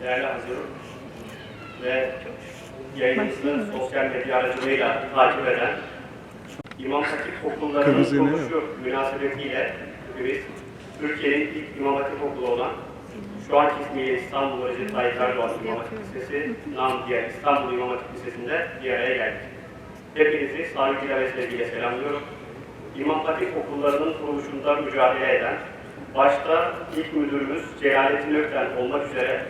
değerli hazırım ve yayınımızı sosyal medya aracılığıyla takip eden İmam Hatip okullarının kuruluşu münasebetiyle biz Türkiye'nin ilk İmam Hatip okulu olan şu anki ismiyle İstanbul Recep Tayyip Erdoğan İmam Hatip Lisesi, nam diğer İstanbul İmam Hatip Lisesi'nde bir araya geldik. Hepinizi saygıyla ve sevgiyle selamlıyorum. İmam Hatip okullarının kuruluşunda mücadele eden, başta ilk müdürümüz Celalettin Ökten olmak üzere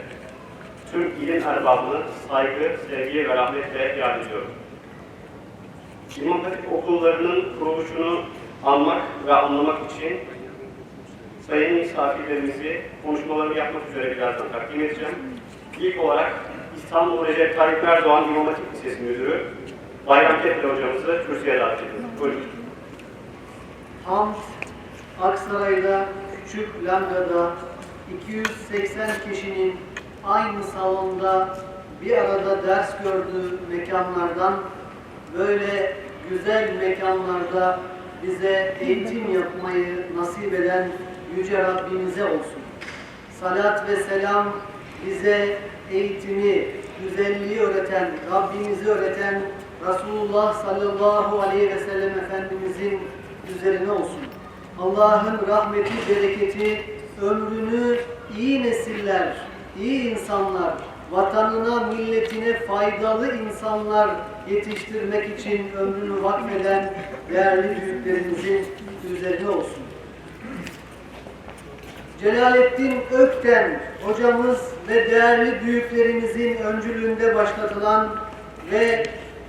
tüm ilim erbabını saygı, sevgi ve rahmetle yad ediyorum. İmam Hatip okullarının kuruluşunu anmak ve anlamak için sayın misafirlerimizi konuşmalarını yapmak üzere birazdan takdim edeceğim. İlk olarak İstanbul Recep Tayyip Erdoğan İmam Hatip Lisesi Müdürü Bayram Kepler hocamızı kürsüye davet ediyorum. Buyurun. Hamd, Aksaray'da Küçük Langa'da 280 kişinin aynı salonda bir arada ders gördüğü mekanlardan böyle güzel mekanlarda bize eğitim yapmayı nasip eden Yüce Rabbimize olsun. Salat ve selam bize eğitimi, güzelliği öğreten, Rabbimizi öğreten Resulullah sallallahu aleyhi ve sellem Efendimizin üzerine olsun. Allah'ın rahmeti, bereketi, ömrünü iyi nesiller, iyi insanlar, vatanına, milletine faydalı insanlar yetiştirmek için ömrünü vakfeden değerli büyüklerimizin üzerine olsun. Celalettin Ökten hocamız ve değerli büyüklerimizin öncülüğünde başlatılan ve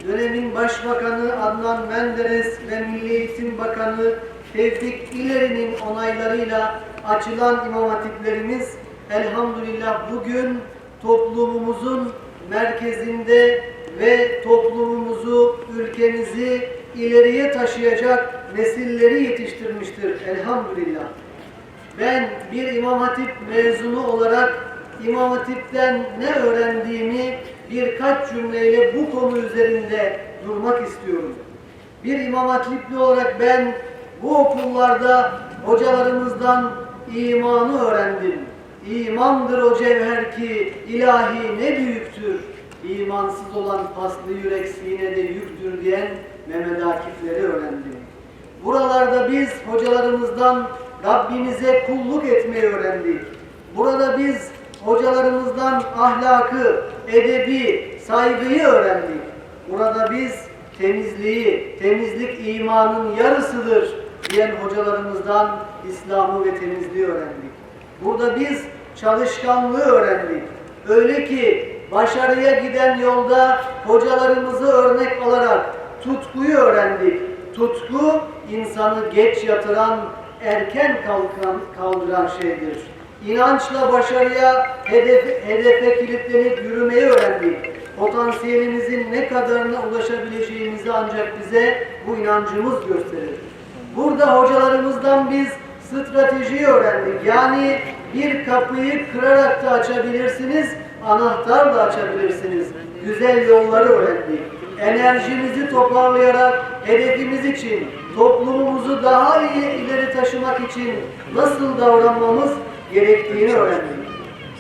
dönemin Başbakanı Adnan Menderes ve Milli Eğitim Bakanı Tevfik İleri'nin onaylarıyla açılan imam hatiplerimiz elhamdülillah bugün toplumumuzun merkezinde ve toplumumuzu, ülkemizi ileriye taşıyacak nesilleri yetiştirmiştir elhamdülillah. Ben bir İmam Hatip mezunu olarak İmam Hatip'ten ne öğrendiğimi birkaç cümleyle bu konu üzerinde durmak istiyorum. Bir İmam Hatipli olarak ben bu okullarda hocalarımızdan imanı öğrendim. İmandır o cevher ki ilahi ne büyüktür. İmansız olan paslı yürek sinede yüktür diyen Mehmet Akif'leri öğrendim. Buralarda biz hocalarımızdan Rabbimize kulluk etmeyi öğrendik. Burada biz hocalarımızdan ahlakı, edebi, saygıyı öğrendik. Burada biz temizliği, temizlik imanın yarısıdır diyen hocalarımızdan İslam'ı ve temizliği öğrendik. Burada biz çalışkanlığı öğrendik. Öyle ki başarıya giden yolda hocalarımızı örnek alarak tutkuyu öğrendik. Tutku insanı geç yatıran, erken kalkan, kaldıran şeydir. İnançla başarıya, hedef, hedefe kilitlenip yürümeyi öğrendik. Potansiyelimizin ne kadarına ulaşabileceğimizi ancak bize bu inancımız gösterir. Burada hocalarımızdan biz stratejiyi öğrendik. Yani bir kapıyı kırarak da açabilirsiniz, anahtarla açabilirsiniz. Güzel yolları öğrendik. Enerjimizi toparlayarak hedefimiz için, toplumumuzu daha iyi ileri taşımak için nasıl davranmamız gerektiğini öğrendik.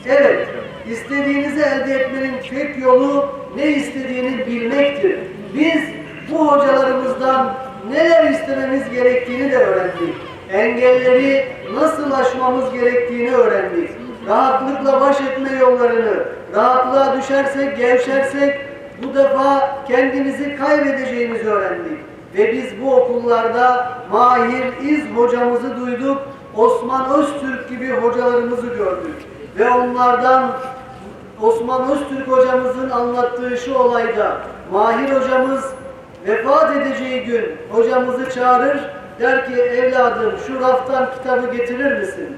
Evet, istediğinizi elde etmenin tek yolu ne istediğini bilmektir. Biz bu hocalarımızdan neler istememiz gerektiğini de öğrendik. Engelleri nasıl aşmamız gerektiğini öğrendik. Rahatlıkla baş etme yollarını, rahatlığa düşersek, gevşersek bu defa kendimizi kaybedeceğimizi öğrendik. Ve biz bu okullarda Mahir İz hocamızı duyduk, Osman Öztürk gibi hocalarımızı gördük. Ve onlardan Osman Öztürk hocamızın anlattığı şu olayda Mahir hocamız vefat edeceği gün hocamızı çağırır, der ki evladım şu raftan kitabı getirir misin?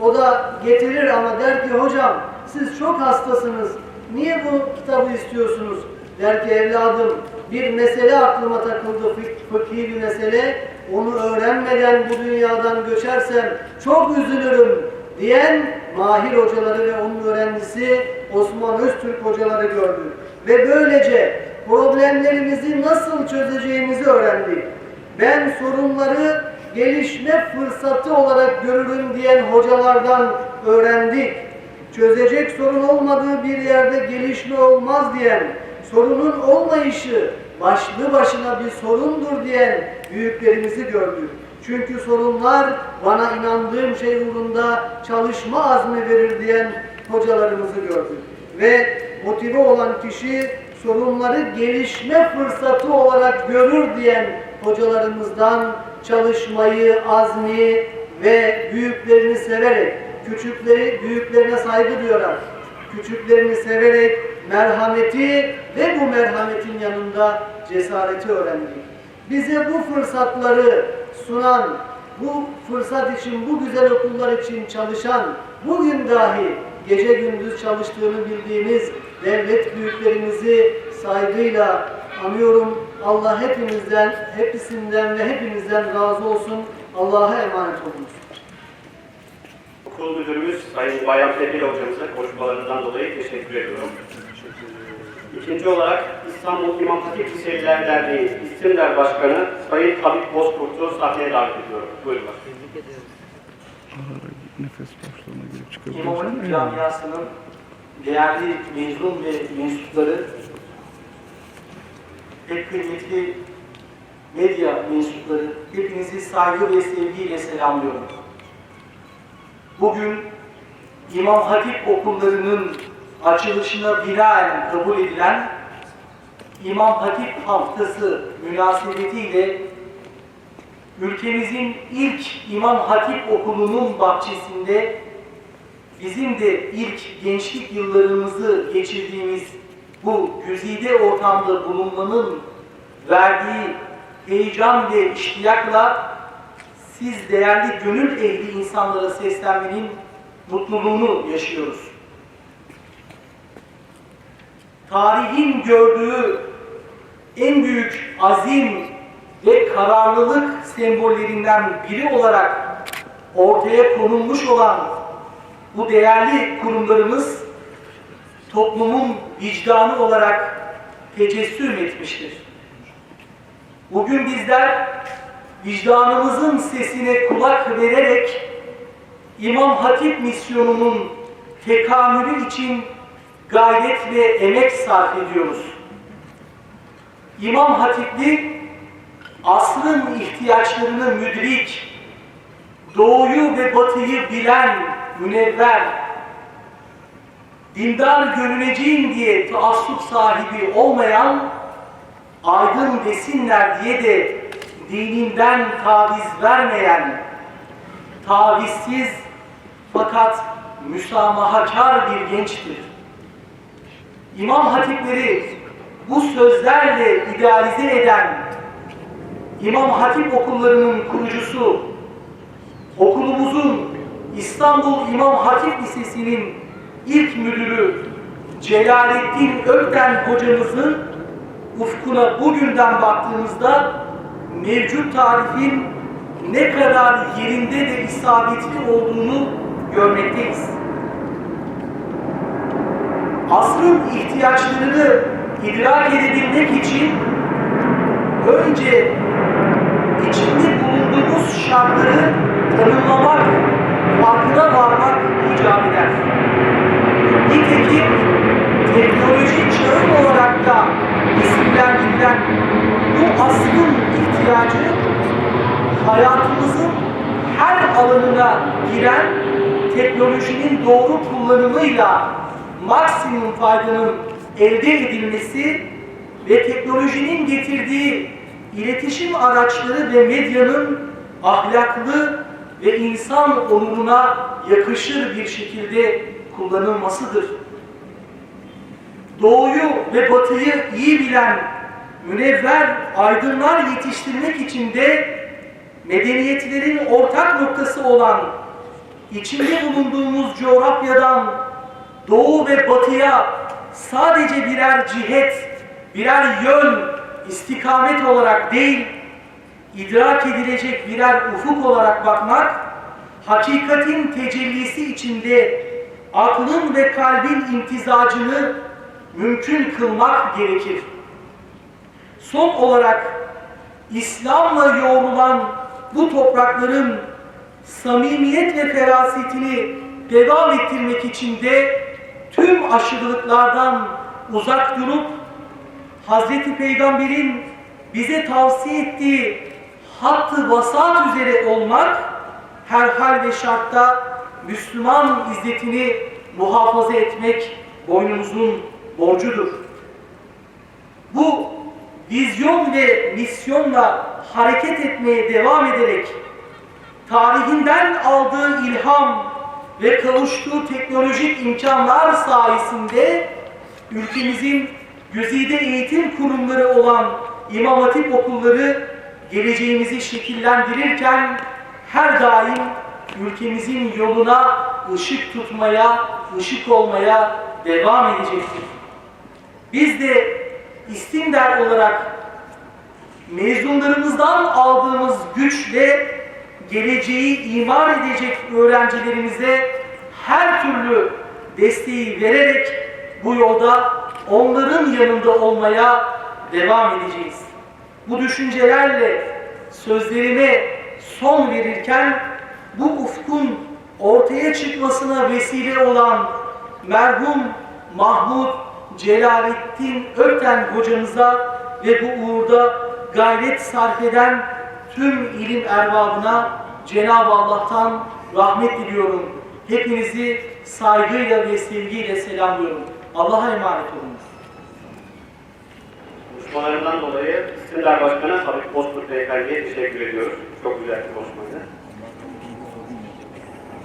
O da getirir ama der ki hocam siz çok hastasınız, niye bu kitabı istiyorsunuz? Der ki evladım bir mesele aklıma takıldı, fık- fıkhi bir mesele, onu öğrenmeden bu dünyadan göçersem çok üzülürüm diyen Mahir hocaları ve onun öğrencisi Osman Öztürk hocaları gördük. Ve böylece problemlerimizi nasıl çözeceğimizi öğrendik. Ben sorunları gelişme fırsatı olarak görürüm diyen hocalardan öğrendik. çözecek sorun olmadığı bir yerde gelişme olmaz diyen, sorunun olmayışı başlı başına bir sorundur diyen büyüklerimizi gördük. Çünkü sorunlar bana inandığım şey uğrunda çalışma azmi verir diyen hocalarımızı gördük. Ve motive olan kişi sorunları gelişme fırsatı olarak görür diyen hocalarımızdan çalışmayı, azmi ve büyüklerini severek, küçükleri büyüklerine saygı duyarak, küçüklerini severek merhameti ve bu merhametin yanında cesareti öğrendik. Bize bu fırsatları sunan, bu fırsat için, bu güzel okullar için çalışan, bugün dahi gece gündüz çalıştığını bildiğimiz devlet büyüklerimizi saygıyla anıyorum. Allah hepimizden, hepsinden ve hepimizden razı olsun. Allah'a emanet olunuz. Okul müdürümüz Sayın Bayram Tepeli hocamıza konuşmalarından dolayı teşekkür ediyorum. İkinci olarak İstanbul İmam Hatip Liseliler Derneği İstimler Başkanı Sayın Habib Bozkurt'u sahneye davet ediyorum. Buyurun. Nefes boşluğuna girip İmam Hatip camiasının değerli mezun ve mensupları, pek kıymetli medya mensupları, hepinizi saygı ve sevgiyle selamlıyorum. Bugün İmam Hatip okullarının açılışına binaen kabul edilen İmam Hatip Haftası münasebetiyle ülkemizin ilk İmam Hatip okulunun bahçesinde bizim de ilk gençlik yıllarımızı geçirdiğimiz bu güzide ortamda bulunmanın verdiği heyecan ve iştiyakla siz değerli gönül ehli insanlara seslenmenin mutluluğunu yaşıyoruz. Tarihin gördüğü en büyük azim ve kararlılık sembollerinden biri olarak ortaya konulmuş olan bu değerli kurumlarımız toplumun vicdanı olarak tecessüm etmiştir. Bugün bizler vicdanımızın sesine kulak vererek İmam Hatip misyonunun tekamülü için gayret ve emek sarf ediyoruz. İmam Hatiplik asrın ihtiyaçlarını müdrik, doğuyu ve batıyı bilen münevver, dindar görüneceğim diye taassup sahibi olmayan, aydın desinler diye de dininden taviz vermeyen, tavizsiz fakat müsamahakar bir gençtir. İmam hatipleri bu sözlerle idealize eden İmam Hatip okullarının kurucusu, okulumuzun İstanbul İmam Hatip Lisesi'nin ilk müdürü Celalettin Ökten hocamızın ufkuna bugünden baktığımızda mevcut tarifin ne kadar yerinde ve isabetli olduğunu görmekteyiz. Asrın ihtiyaçlarını idrak edebilmek için önce içinde bulunduğumuz şartları tanımlamak, farkına varmak icap eder. Nitekim teknoloji çağı olarak da isimlendirilen bu asrın ihtiyacı hayatımızın her alanına giren teknolojinin doğru kullanımıyla maksimum faydanın elde edilmesi ve teknolojinin getirdiği iletişim araçları ve medyanın ahlaklı ve insan onuruna yakışır bir şekilde kullanılmasıdır. Doğuyu ve batıyı iyi bilen münevver aydınlar yetiştirmek için de medeniyetlerin ortak noktası olan içinde bulunduğumuz coğrafyadan doğu ve batıya sadece birer cihet, birer yön, istikamet olarak değil, idrak edilecek birer ufuk olarak bakmak, hakikatin tecellisi içinde aklın ve kalbin imtizacını mümkün kılmak gerekir. Son olarak İslam'la yoğrulan bu toprakların samimiyet ve ferasetini devam ettirmek için de tüm aşırılıklardan uzak durup Hazreti Peygamber'in bize tavsiye ettiği hattı vasat üzere olmak her hal ve şartta Müslüman izzetini muhafaza etmek boynumuzun borcudur. Bu vizyon ve misyonla hareket etmeye devam ederek tarihinden aldığı ilham ve kavuştuğu teknolojik imkanlar sayesinde ülkemizin güzide eğitim kurumları olan İmam Hatip okulları geleceğimizi şekillendirirken her daim ülkemizin yoluna ışık tutmaya, ışık olmaya devam edecektir. Biz de İstimder olarak mezunlarımızdan aldığımız güçle geleceği imar edecek öğrencilerimize her türlü desteği vererek bu yolda onların yanında olmaya devam edeceğiz. Bu düşüncelerle sözlerime son verirken bu ufkun ortaya çıkmasına vesile olan merhum Mahmud Celalettin Ökten hocamıza ve bu uğurda gayret sarf eden tüm ilim erbabına Cenab-ı Allah'tan rahmet diliyorum. Hepinizi saygıyla ve sevgiyle selamlıyorum. Allah'a emanet olun. Konuşmalarından dolayı İstimdar Başkanı Habib Bozkurt Beyefendi'ye teşekkür ediyoruz. Çok güzel bir konuşmaydı.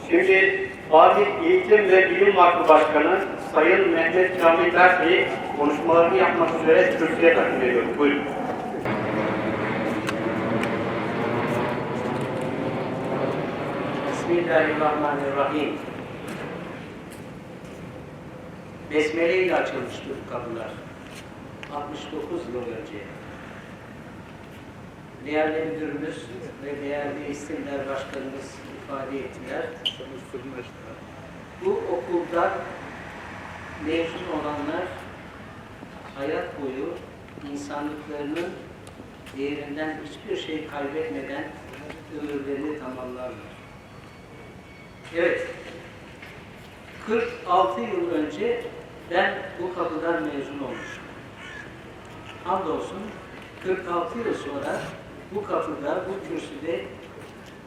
Şimdi Fatih Eğitim ve Bilim Vakfı Başkanı Sayın Mehmet Kamil Bey konuşmalarını yapmak üzere kürsüye takdim ediyorum. Buyurun. Bismillahirrahmanirrahim. Besmele ile açılmıştır kapılar. 69 yıl önce. Değerli müdürümüz ve değerli isimler başkanımız ifade ettiler. Bu okulda mezun olanlar hayat boyu insanlıklarının değerinden hiçbir şey kaybetmeden ömürlerini tamamlarlar. Evet. 46 yıl önce ben bu kapıdan mezun olmuştum. Hamdolsun 46 yıl sonra bu kapıda, bu kürsüde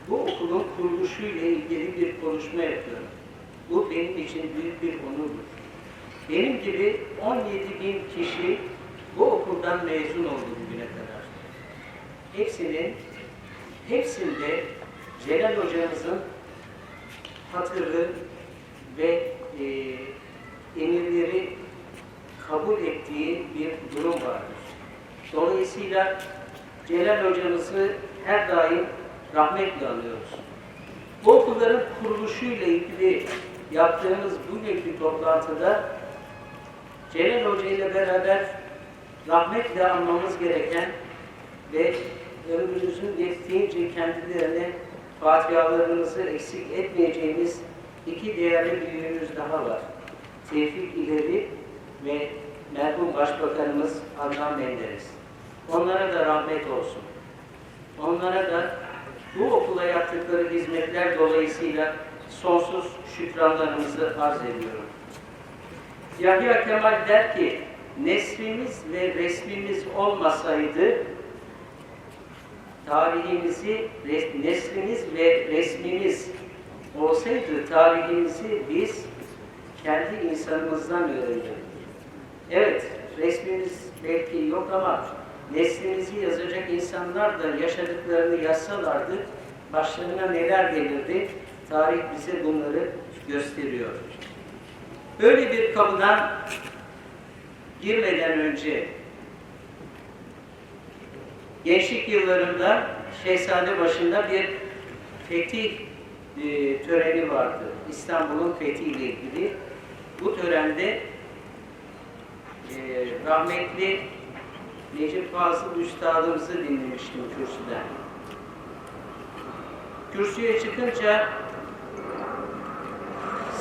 bu okulun kuruluşu ile ilgili bir konuşma yapıyorum. Bu benim için büyük bir onurdur. Benim gibi 17 bin kişi bu okuldan mezun oldu bugüne kadar. Hepsinin, hepsinde Celal hocamızın hatırı ve e, emirleri kabul ettiği bir durum vardır. Dolayısıyla Celal hocamızı her daim rahmetle anıyoruz. Bu okulların kuruluşuyla ilgili yaptığımız bugünkü toplantıda Celal Hoca ile beraber rahmetle anmamız gereken ve ömrümüzün yettiğince kendilerine fatihalarımızı eksik etmeyeceğimiz iki değerli büyüğümüz daha var. Tevfik İleri ve merhum Başbakanımız Adnan Menderes. Onlara da rahmet olsun. Onlara da bu okula yaptıkları hizmetler dolayısıyla sonsuz şükranlarımızı arz ediyorum. Yahya Kemal der ki, neslimiz ve resmimiz olmasaydı tarihimizi, neslimiz ve resmimiz olsaydı tarihimizi biz kendi insanımızdan öğrenirdik. Evet, resmimiz belki yok ama neslimizi yazacak insanlar da yaşadıklarını yazsalardı başlarına neler gelirdi? Tarih bize bunları gösteriyor. Böyle bir kapıdan girmeden önce gençlik yıllarında Şehzade başında bir fetih e, töreni vardı. İstanbul'un fethiyle ilgili. Bu törende e, rahmetli Necip Fazıl Üstadımızı dinlemiştim kürsüden. Kürsüye çıkınca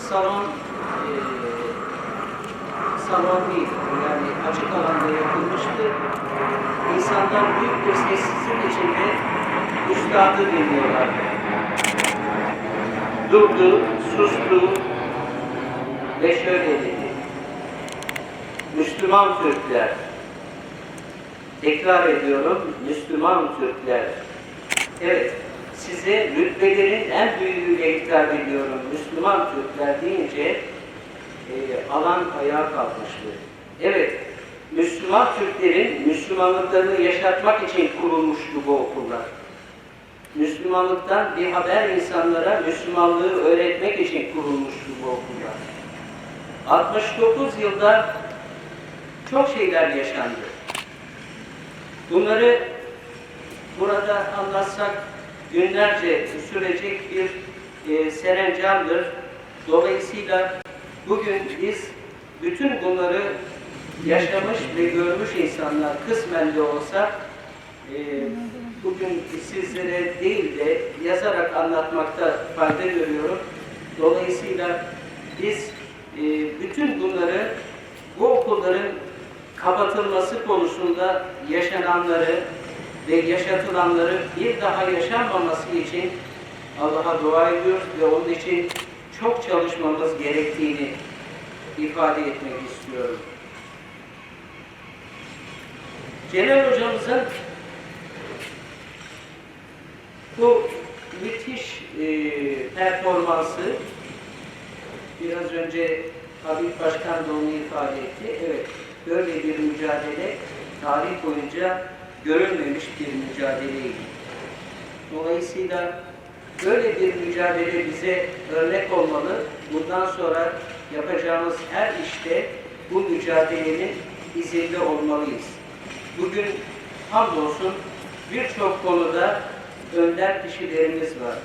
salon e, salon değil, yani açık alanda yapılmıştı. İnsanlar büyük bir sessizlik içinde üstadı dinliyorlardı. Durdu, sustu, ve şöyle dedi. Müslüman Türkler, tekrar ediyorum, Müslüman Türkler. Evet, size rütbelerin en büyüğüyle hitap ediyorum. Müslüman Türkler deyince e, alan ayağa kalkmıştı. Evet, Müslüman Türklerin Müslümanlıklarını yaşatmak için kurulmuştu bu okullar. Müslümanlıktan bir haber insanlara Müslümanlığı öğretmek için kurulmuştu bu okullar. 69 yılda çok şeyler yaşandı. Bunları burada anlatsak günlerce sürecek bir e, serencamdır. Dolayısıyla bugün biz bütün bunları yaşamış ve görmüş insanlar kısmen de olsa e, bugün sizlere değil de yazarak anlatmakta fayda görüyorum. Dolayısıyla biz e, bütün bunları bu okulların kapatılması konusunda yaşananları ve yaşatılanları bir daha yaşanmaması için Allah'a dua ediyoruz ve onun için çok çalışmamız gerektiğini ifade etmek istiyorum. Celal hocamızın bu müthiş e, performansı biraz önce Habib Başkan da onu ifade etti. Evet, böyle bir mücadele tarih boyunca görülmemiş bir mücadeleydi. Dolayısıyla böyle bir mücadele bize örnek olmalı. Bundan sonra yapacağımız her işte bu mücadelenin izinde olmalıyız. Bugün hamdolsun birçok konuda önder kişilerimiz var.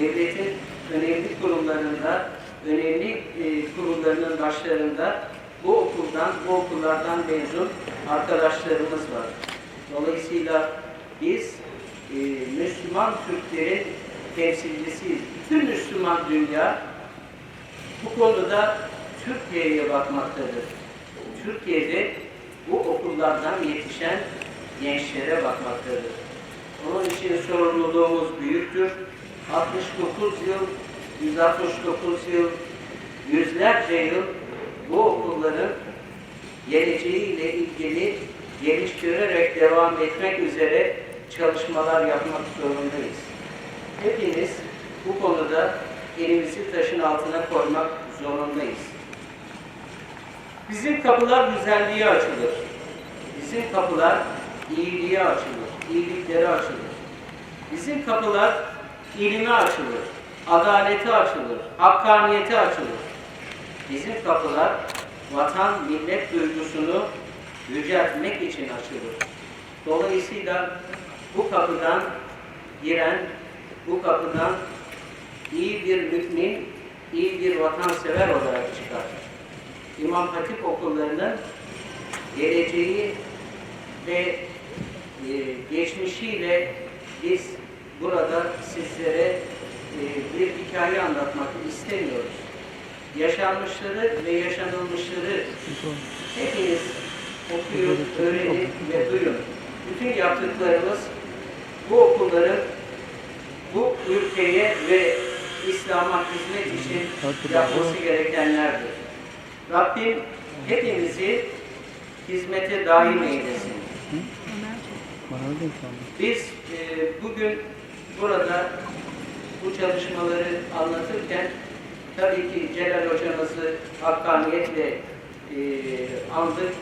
Devletin önemli kurumlarında, önemli e, kurumlarının başlarında bu okuldan, bu okullardan mezun arkadaşlarımız var. Dolayısıyla biz e, Müslüman Türklerin temsilcisiyiz. Bütün Müslüman dünya bu konuda Türkiye'ye bakmaktadır. Türkiye'de bu okullardan yetişen gençlere bakmaktadır. Onun için sorumluluğumuz büyüktür. 69 yıl, 169 yıl, yüzlerce yıl bu okulların geleceğiyle ilgili geliştirerek devam etmek üzere çalışmalar yapmak zorundayız. Hepimiz bu konuda elimizi taşın altına koymak zorundayız. Bizim kapılar güzelliğe açılır. Bizim kapılar iyiliğe açılır, iyiliklere açılır. Bizim kapılar ilime açılır, adalete açılır, hakkaniyete açılır. Bizim kapılar vatan, millet duygusunu yüceltmek için açılır. Dolayısıyla bu kapıdan giren, bu kapıdan iyi bir mümin, iyi bir vatansever olarak çıkar. İmam Hatip okullarının geleceği ve e, geçmişiyle biz burada sizlere e, bir hikaye anlatmak istemiyoruz. Yaşanmışları ve yaşanılmışları hepiniz okuyun, öğrenin ve duyun. Bütün yaptıklarımız bu okulların bu ülkeye ve İslam'a hizmet için yapması gerekenlerdir. Rabbim hepimizi hizmete daim eylesin. Biz e, bugün burada bu çalışmaları anlatırken tabii ki Celal hocamızı hakkaniyetle e, andık.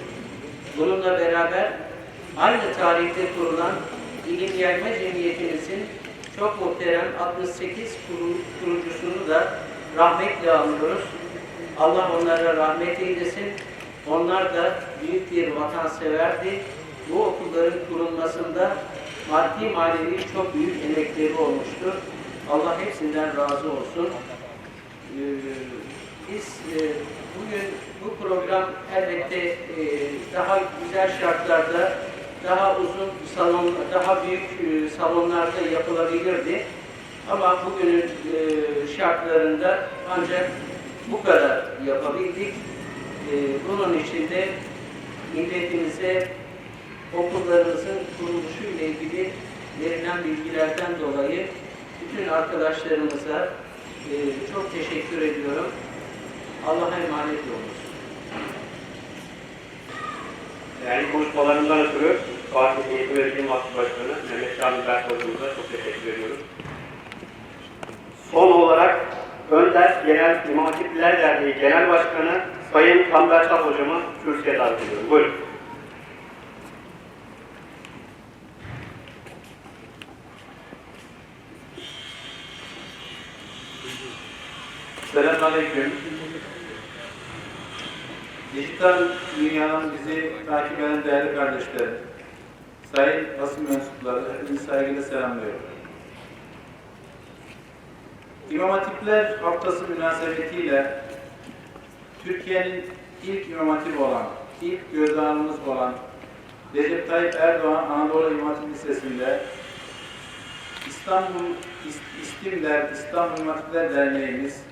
Bununla beraber aynı tarihte kurulan İlim Yayma Cemiyetimizin çok muhterem 68 kuru, kurucusunu da rahmetle anıyoruz. Allah onlara rahmet eylesin. Onlar da büyük bir vatanseverdi. Bu okulların kurulmasında maddi manevi çok büyük emekleri olmuştur. Allah hepsinden razı olsun. Ee, Biz e, bugün bu program elbette e, daha güzel şartlarda, daha uzun salon, daha büyük e, salonlarda yapılabilirdi. Ama bugünün e, şartlarında ancak bu kadar yapabildik. E, Bunun için de milletimize okullarımızın kuruluşu ile ilgili verilen bilgilerden dolayı bütün arkadaşlarımıza e, çok teşekkür ediyorum. Allah'a emanet olunuz. Yani konuşmalarından ötürü Fatih Eğitim ve Bilim Vakfı Başkanı Mehmet Kamil Berk hocamıza çok teşekkür ediyoruz. Son olarak Önder Genel İmam Hatipler Derneği Genel Başkanı Sayın Kamber Çap hocamı kürsüye davet ediyorum. Buyurun. Selamünaleyküm. Dijital dünyanın bizi takip eden değerli kardeşlerim, sayın basın mensupları, hepinizi saygıyla selamlıyorum. İmam Hatipler Haftası münasebetiyle Türkiye'nin ilk İmam Hatibi olan, ilk göz ağrımız olan Recep Tayyip Erdoğan Anadolu İmam Hatip Lisesi'nde İstanbul İst- İstimler, İstanbul İmam Hatipler Derneğimiz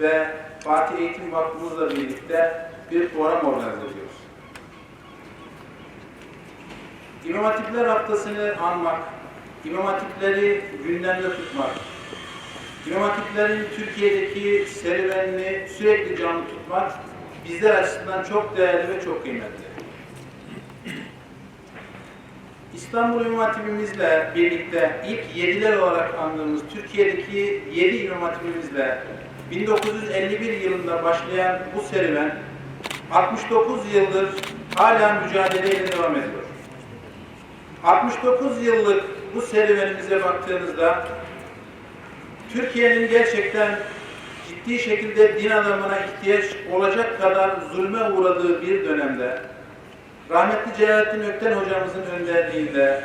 ve Fatih Eğitim Vakfımızla birlikte bir program organize ediyoruz. İmam Hatipler Haftası'nı anmak, İmam Hatipleri gündemde tutmak, İmam Hatiplerin Türkiye'deki serüvenini sürekli canlı tutmak bizler açısından çok değerli ve çok kıymetli. İstanbul İmam Hatibimizle birlikte ilk yediler olarak andığımız Türkiye'deki yedi İmam Hatibimizle 1951 yılında başlayan bu serüven 69 yıldır hala mücadeleyle devam ediyor. 69 yıllık bu serüvenimize baktığınızda Türkiye'nin gerçekten ciddi şekilde din adamına ihtiyaç olacak kadar zulme uğradığı bir dönemde rahmetli Celalettin Ökten hocamızın önderliğinde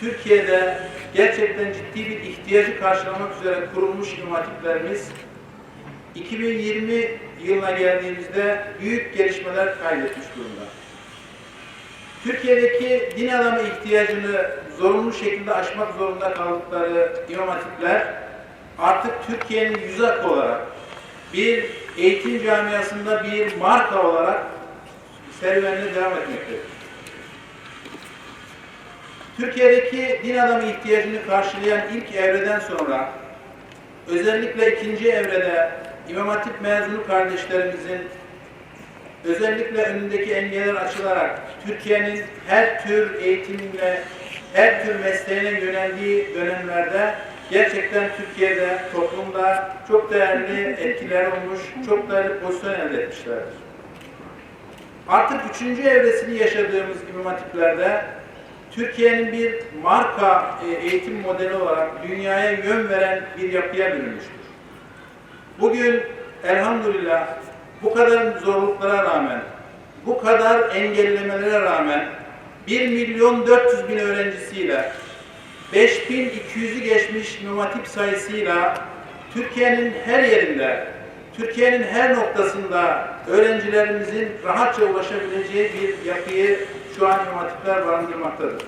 Türkiye'de gerçekten ciddi bir ihtiyacı karşılamak üzere kurulmuş imam hatiplerimiz 2020 yılına geldiğimizde büyük gelişmeler kaydetmiş durumda. Türkiye'deki din adamı ihtiyacını zorunlu şekilde aşmak zorunda kaldıkları imam hatipler artık Türkiye'nin yüz akı olarak bir eğitim camiasında bir marka olarak serüvenine devam etmektedir. Türkiye'deki din adamı ihtiyacını karşılayan ilk evreden sonra özellikle ikinci evrede İmam Hatip mezunu kardeşlerimizin özellikle önündeki engeller açılarak Türkiye'nin her tür eğitimine, her tür mesleğine yöneldiği dönemlerde gerçekten Türkiye'de, toplumda çok değerli etkiler olmuş, çok değerli pozisyon elde etmişlerdir. Artık üçüncü evresini yaşadığımız İmam Türkiye'nin bir marka e, eğitim modeli olarak dünyaya yön veren bir yapıya bürünmüştür. Bugün elhamdülillah bu kadar zorluklara rağmen, bu kadar engellemelere rağmen 1 milyon 400 bin öğrencisiyle 5200'ü geçmiş İmam Hatip sayısıyla Türkiye'nin her yerinde, Türkiye'nin her noktasında öğrencilerimizin rahatça ulaşabileceği bir yapıyı şu an İmam Hatipler barındırmaktadır.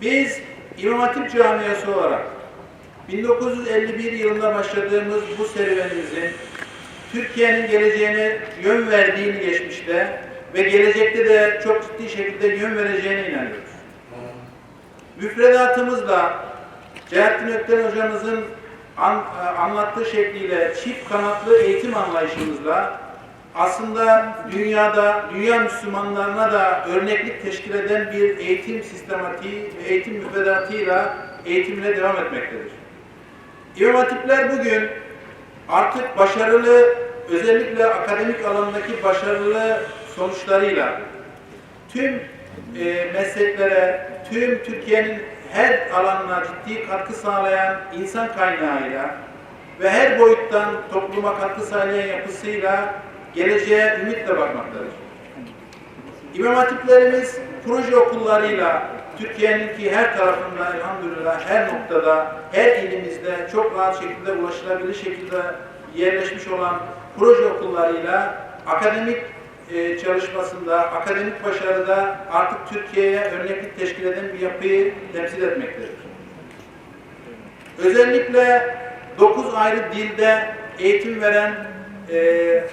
Biz İmam Hatip camiası olarak 1951 yılında başladığımız bu serüvenimizin Türkiye'nin geleceğine yön verdiğini geçmişte ve gelecekte de çok ciddi şekilde yön vereceğine inanıyoruz. Müfredatımızla Celalettin Ökten hocamızın an, anlattığı şekliyle çift kanatlı eğitim anlayışımızla aslında dünyada, dünya Müslümanlarına da örneklik teşkil eden bir eğitim sistematiği ve eğitim müfredatıyla eğitimine devam etmektedir. İmam Hatipler bugün artık başarılı, özellikle akademik alandaki başarılı sonuçlarıyla tüm e, mesleklere, tüm Türkiye'nin her alanına ciddi katkı sağlayan insan kaynağıyla ve her boyuttan topluma katkı sağlayan yapısıyla geleceğe ümitle bakmaktadır. İmam hatiplerimiz proje okullarıyla Türkiye'nin ki her tarafında elhamdülillah her noktada, her ilimizde çok rahat şekilde ulaşılabilir şekilde yerleşmiş olan proje okullarıyla akademik e, çalışmasında, akademik başarıda artık Türkiye'ye örneklik teşkil eden bir yapıyı temsil etmektedir. Özellikle 9 ayrı dilde eğitim veren e,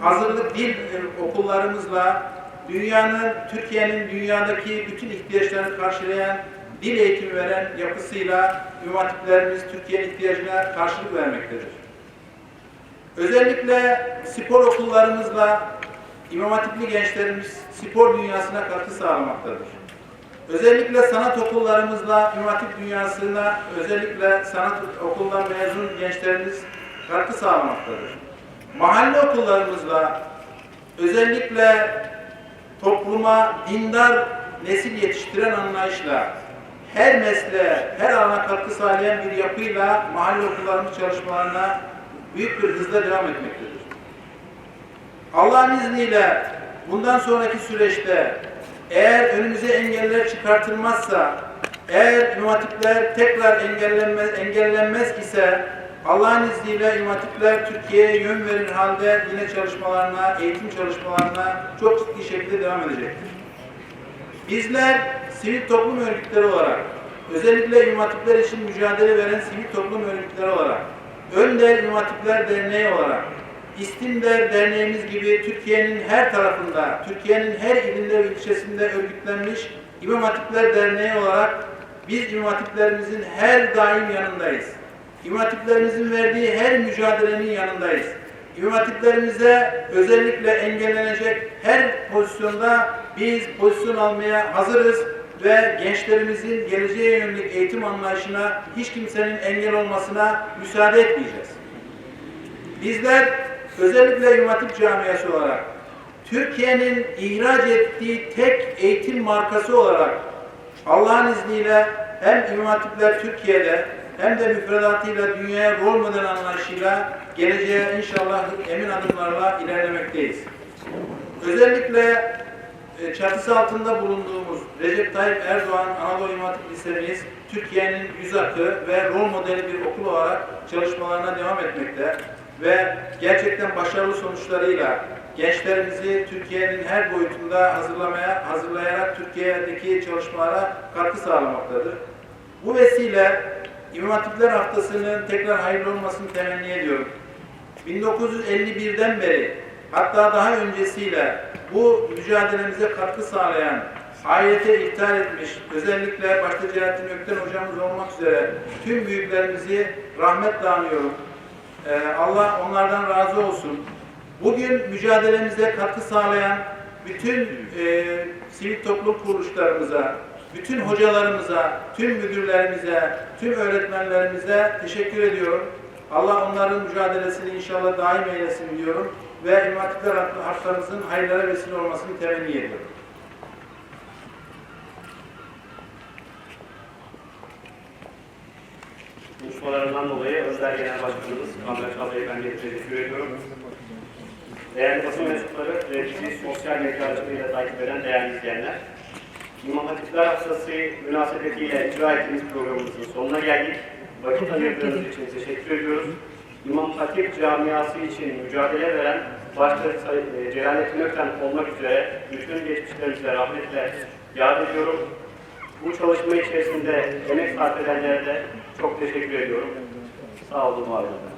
hazırlık dil e, okullarımızla dünyanın, Türkiye'nin dünyadaki bütün ihtiyaçlarını karşılayan dil eğitimi veren yapısıyla Hatiplerimiz Türkiye'nin ihtiyacına karşılık vermektedir. Özellikle spor okullarımızla İmam Hatipli gençlerimiz spor dünyasına katkı sağlamaktadır. Özellikle sanat okullarımızla İmam Hatip dünyasına özellikle sanat okulundan mezun gençlerimiz katkı sağlamaktadır. Mahalle okullarımızla özellikle topluma dindar nesil yetiştiren anlayışla her mesleğe, her alana katkı sağlayan bir yapıyla mahalle okullarımız çalışmalarına büyük bir hızla devam etmektedir. Allah'ın izniyle bundan sonraki süreçte eğer önümüze engeller çıkartılmazsa, eğer İmam Hatipler tekrar engellenmez, engellenmez ise Allah'ın izniyle İmam Hatipler Türkiye'ye yön verir halde yine çalışmalarına, eğitim çalışmalarına çok ciddi şekilde devam edecektir. Bizler sivil toplum örgütleri olarak, özellikle İmam Hatipler için mücadele veren sivil toplum örgütleri olarak, Önder İmam Hatipler Derneği olarak, İstimder Derneğimiz gibi Türkiye'nin her tarafında, Türkiye'nin her ilinde ve ilçesinde örgütlenmiş İmam Hatipler Derneği olarak biz İmam Hatiplerimizin her daim yanındayız. İmam Hatiplerimizin verdiği her mücadelenin yanındayız. İmam Hatiplerimize özellikle engellenecek her pozisyonda biz pozisyon almaya hazırız ve gençlerimizin geleceğe yönelik eğitim anlayışına hiç kimsenin engel olmasına müsaade etmeyeceğiz. Bizler özellikle İmam Hatip Camiası olarak Türkiye'nin ihraç ettiği tek eğitim markası olarak Allah'ın izniyle hem İmam Hatipler Türkiye'de hem de müfredatıyla dünyaya rol model anlayışıyla geleceğe inşallah emin adımlarla ilerlemekteyiz. Özellikle e, çatısı altında bulunduğumuz Recep Tayyip Erdoğan Anadolu İmam Hatip Lisemiz Türkiye'nin yüz akı ve rol modeli bir okul olarak çalışmalarına devam etmekte ve gerçekten başarılı sonuçlarıyla gençlerimizi Türkiye'nin her boyutunda hazırlamaya, hazırlayarak Türkiye'deki çalışmalara katkı sağlamaktadır. Bu vesile İmam Hatipler Haftası'nın tekrar hayırlı olmasını temenni ediyorum. 1951'den beri hatta daha öncesiyle bu mücadelemize katkı sağlayan, ayete iptal etmiş, özellikle başta Celalettin Ökten hocamız olmak üzere tüm büyüklerimizi rahmetle anıyorum. Ee, Allah onlardan razı olsun. Bugün mücadelemize katkı sağlayan bütün e, sivil toplum kuruluşlarımıza, bütün hocalarımıza, tüm müdürlerimize, tüm öğretmenlerimize teşekkür ediyorum. Allah onların mücadelesini inşallah daim eylesin diyorum ve İmam Hatipler Haftamızın hayırlara vesile olmasını temenni ediyorum. Konuşmalarından dolayı Özder Genel Başkanımız Kamil Çağ Beyefendi'ye teşekkür ediyorum. Değerli basın mensupları ve bizi sosyal medya aracılığıyla takip eden değerli izleyenler. İmam Hatipler Haftası münasebetiyle icra ettiğimiz programımızın sonuna geldik. Vakit ayırdığınız için teşekkür ediyoruz. İmam Hatip camiası için mücadele veren başta e, Celalettin Ökten olmak üzere bütün geçmişlerimize rahmetle yad ediyorum. Bu çalışma içerisinde emek sarf edenlere de çok teşekkür ediyorum. Sağ olun, var olun.